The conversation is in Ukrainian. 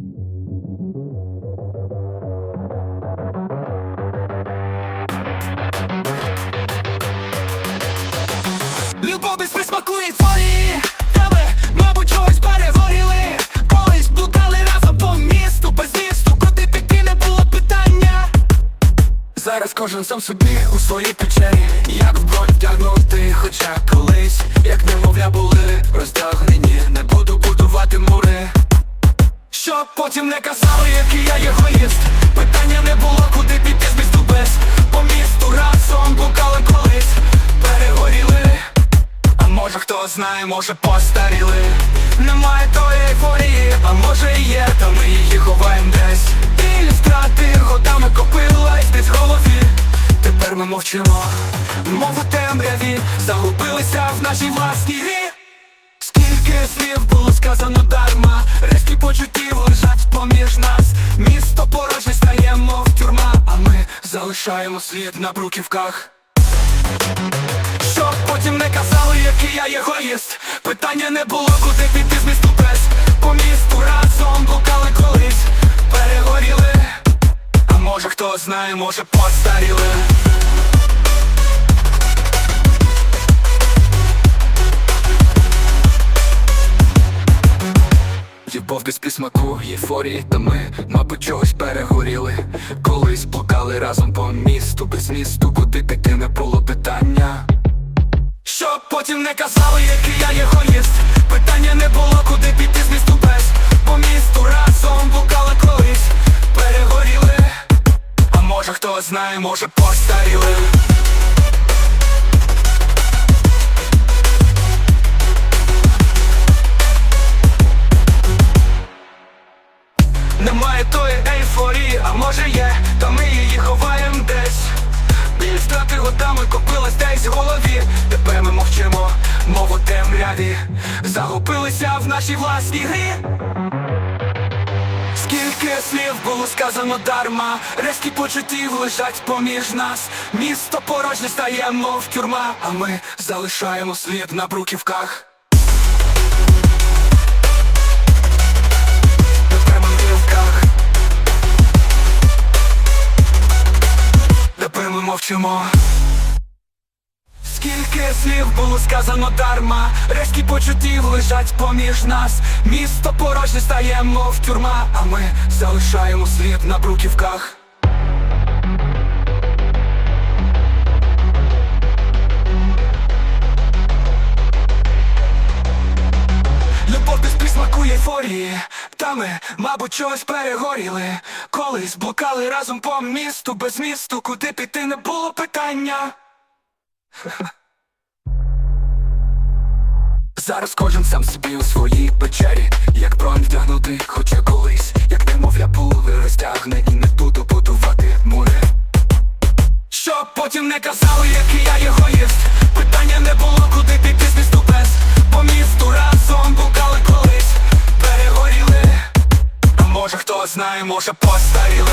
Любов без присмаку твої тебе, мабуть, чогось перегоріли. Колись блукали разом по місту, без місту, куди не було питання. Зараз кожен сам собі у своїй печері, як в втягнути, хоча колись, як немовля були, роздягнені. Потім не казали, який я єгоїст Питання не було, куди піти з місту без. По місту разом блукали колись, перегоріли. А може хто знає, може постаріли. Немає тої ейфорії, а може і є, та ми її ховаєм десь. Білі втрати годами копилась десь в голові. Тепер ми мовчимо, мов у темряві Загубилися в нашій власній грі. Скільки слів було сказано дарма, почуттів лежать поміж нас. Місто порожнє стає, мов тюрма, а ми залишаємо слід на бруківках. Щоб потім не казали, який я єгоїст Питання не було, куди піти з місту без По місту разом блукали колись, перегоріли А може хто знає, може постаріли Любов без присмаку, єфорії, та ми, мабуть, чогось перегоріли. Колись блукали разом по місту, без місту, куди піти не було питання. Щоб потім не казали, який я єгоїст? Питання не було, куди піти з місту без. По місту разом блукали колись, перегоріли. А може хто знає, може постаріли Немає тої ейфорії, а може є, та ми її ховаєм десь Біль втрати годами копилась десь в голові Тепер ми мовчимо, мов у темряві Загубилися в нашій власній грі Скільки слів було сказано дарма, рештки почуттів лежать поміж нас. Місто порожнє стає, мов тюрма, а ми залишаємо слід на бруківках. Мовчимо. Скільки слів було сказано дарма, Решки почуттів лежать поміж нас. Місто порожнє стає, мов тюрма, а ми залишаємо слід на бруківках. Ейфорії. Та ми, мабуть, чогось перегоріли. Колись блукали разом по місту, без місту, куди піти не було питання. Зараз кожен сам собі у своїй печері, як бронь вдягнути, хоча колись, як немовля були розтягнені, не буду будувати мури. Щоб потім не казали, може що постаріли